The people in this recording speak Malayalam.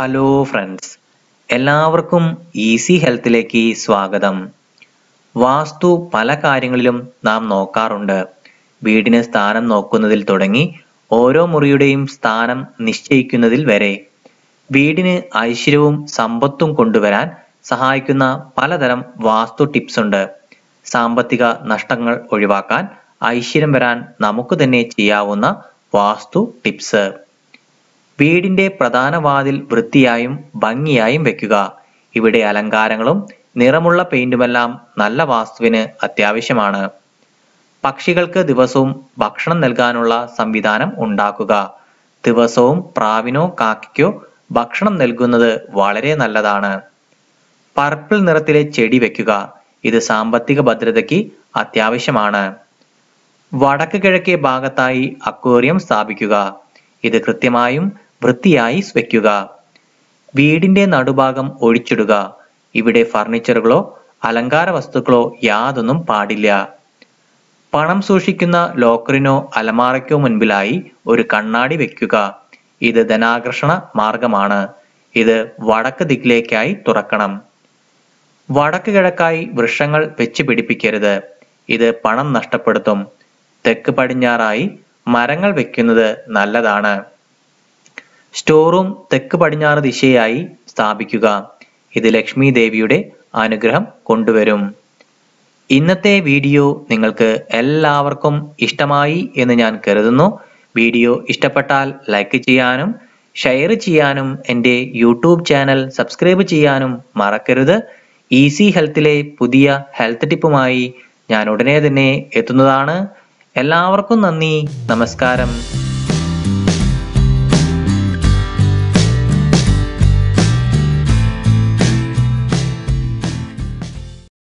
ഹലോ ഫ്രണ്ട്സ് എല്ലാവർക്കും ഈസി ഹെൽത്തിലേക്ക് സ്വാഗതം. വാസ്തു പല കാര്യങ്ങളിലും നാം നോക്കാറുണ്ട്. വീടിന് സ്ഥാനം നോക്കുന്നതിൽ തുടങ്ങി ഓരോ മുറിയുടെയും സ്ഥാനം നിശ്ചയിക്കുന്നതിൽ വരെ വീടിന് ഐശ്വര്യവും സമ്പത്തും കൊണ്ടുവരാൻ സഹായിക്കുന്ന പലതരം വാസ്തു ടിപ്സ് ഉണ്ട്. സാമ്പത്തിക നഷ്ടങ്ങൾ ഒഴിവാക്കാൻ ഐശ്വര്യം വരാൻ നമുക്ക് തന്നെ ചെയ്യാവുന്ന വാസ്തു ടിപ്സ്. വീടിന്റെ പ്രധാന വാതിൽ വൃത്തിയായും ഭംഗിയായും വെക്കുക. ഇവിടെ അലങ്കാരങ്ങളും നിറമുള്ള പെയിന്റുമെല്ലാം നല്ല വാസ്തുവിന് അത്യാവശ്യമാണ്. പക്ഷികൾക്ക് ദിവസവും ഭക്ഷണം നൽകാനുള്ള സംവിധാനം ഉണ്ടാക്കുക. ദിവസവും പ്രാവിനോ കാക്കയ്ക്കോ ഭക്ഷണം നൽകുന്നത് വളരെ നല്ലതാണ്. പർപ്പിൾ നിറത്തിലെ ചെടി വെക്കുക. ഇത് സാമ്പത്തിക ഭദ്രതയ്ക്ക് അത്യാവശ്യമാണ്. വടക്ക് കിഴക്കേ ഭാഗത്തായി അക്വേറിയം സ്ഥാപിക്കുക. ഇത് കൃത്യമായും വൃത്തിയായി വെക്കുക വീടിന്റെ നടുഭാഗം ഒഴിച്ചിടുക. ഇവിടെ ഫർണിച്ചറുകളോ അലങ്കാര വസ്തുക്കളോ യാതൊന്നും പാടില്ല. പണം സൂക്ഷിക്കുന്ന ലോക്കറിനോ അലമാറയ്ക്കോ മുൻപിലായി ഒരു കണ്ണാടി വെക്കുക ഇത് ധനാകർഷണ മാർഗമാണ്. ഇത് വടക്ക് ദിക്കിലേക്കായി തുറക്കണം. വടക്ക് കിഴക്കായി വൃക്ഷങ്ങൾ വെച്ച് പിടിപ്പിക്കരുത്. ഇത് പണം നഷ്ടപ്പെടുത്തും. തെക്ക് പടിഞ്ഞാറായി മരങ്ങൾ വെക്കുന്നത് നല്ലതാണ്. സ്റ്റോറും തെക്ക് പടിഞ്ഞാറ് ദിശയായി സ്ഥാപിക്കുക. ഇത് ലക്ഷ്മി ദേവിയുടെ അനുഗ്രഹം കൊണ്ടുവരും. ഇന്നത്തെ വീഡിയോ നിങ്ങൾക്ക് എല്ലാവർക്കും ഇഷ്ടമായി എന്ന് ഞാൻ കരുതുന്നു. വീഡിയോ ഇഷ്ടപ്പെട്ടാൽ ലൈക്ക് ചെയ്യാനും ഷെയർ ചെയ്യാനും എന്റെ യൂട്യൂബ് ചാനൽ സബ്സ്ക്രൈബ് ചെയ്യാനും മറക്കരുത്. ഈസി ഹെൽത്തിലെ പുതിയ ഹെൽത്ത് ടിപ്പുമായി ഞാൻ ഉടനെ തന്നെ എത്തുന്നതാണ്. എല്ലാവർക്കും നന്ദി നമസ്കാരം.